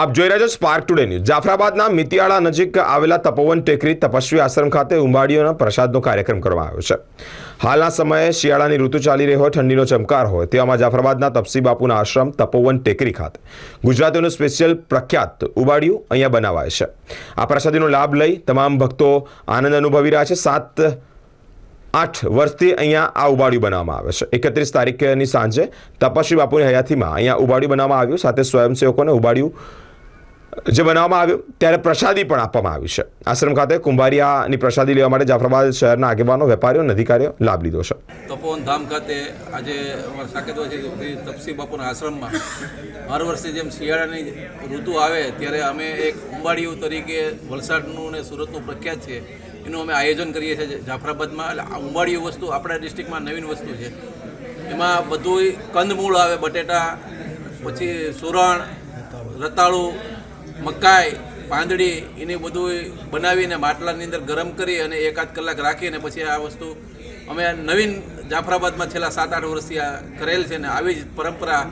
આપ જોઈ રહ્યા છો સ્પાર્ક ટુડે ન્યૂઝ જાફરાબાદના મિતિયાળા નજીક આવેલા તપોવન ટેકરી તપસ્વી આશ્રમ ખાતે ઉંબાડીઓના પ્રસાદનો કાર્યક્રમ કરવામાં આવ્યો છે. હાલના સમયે શિયાળાની ઋતુ ચાલી રહી હોય, ઠંડીનો ચમકાર હોય, તેવામાં જાફરાબાદના તપસી બાપુના આશ્રમ તપોવન ટેકરી ખાતે. ગુજરાતીઓનું સ્પેશિયલ પ્રખ્યાત ઉબાડિયું અહીંયા બનાવાય છે. આ પ્રસાદીનો લાભ લઈ તમામ ભક્તો આનંદ અનુભવી રહ્યા છે. સાત આઠ વર્ષથી અહીંયા આ ઉબાડિયું બનાવવામાં આવે છે. એકત્રીસ તારીખની સાંજે તપસ્વી બાપુની હયાતીમાં અહીંયા ઉબાડિયું બનાવવામાં આવ્યું. સાથે સ્વયંસેવકોને ઉબાડિયું જે બનાવવામાં આવ્યું ત્યારે પ્રસાદી પણ આપવામાં આવી છે. આશ્રમ ખાતે કુંભારિયાની પ્રસાદી લેવા માટે જાફરાબાદ શહેરના આગેવાનો, વેપારીઓ અને અધિકારીઓ લાભ લીધો છે. તપોવન ધામ ખાતે આજે તપસી બાપુના આશ્રમમાં હર વર્ષે જેમ શિયાળાની ઋતુ આવે, ત્યારે અમે એક ઉંબાડિયું તરીકે વલસાડનું ને સુરતનું પ્રખ્યાત છે. એનું અમે આયોજન કરીએ છીએ જાફરાબાદમાં. એટલે ઉંબાડિયું વસ્તુ આપણા ડિસ્ટ્રિક્ટમાં નવીન વસ્તુ છે. એમાં બધું કંદમૂળ આવે, બટેટા, પછી સુરણ, રતાળું, મકાઈ, પાંદડી, એની બધું બનાવીને માટલાની અંદર ગરમ કરી અને એકાદ કલાક રાખીને પછી આ વસ્તુ અમે નવીન જાફરાબાદમાં છેલ્લા સાત આઠ વર્ષથી આ કરેલ છે ને આવી જ પરંપરા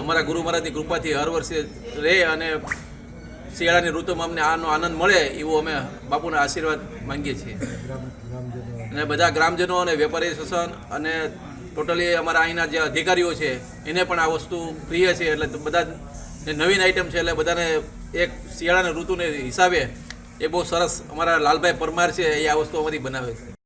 અમારા ગુરુ મહારાજની કૃપાથી હર વર્ષે રહે અને શિયાળાની ઋતુમાં અમને આનો આનંદ મળે એવું અમે બાપુના આશીર્વાદ માંગીએ છીએ. અને બધા ગ્રામજનો અને વેપારી શાસન અને ટોટલી અમારા અહીંના જે અધિકારીઓ છે, એને પણ આ વસ્તુ પ્રિય છે, એટલે બધા નવીન આઈટમ છે, એટલે બધાને એક શિયાળાની ઋતુને હિસાબે એ બહુ સરસ અમારા લાલભાઈ પરમાર છે, એ આ વસ્તુ અમારી બનાવે છે.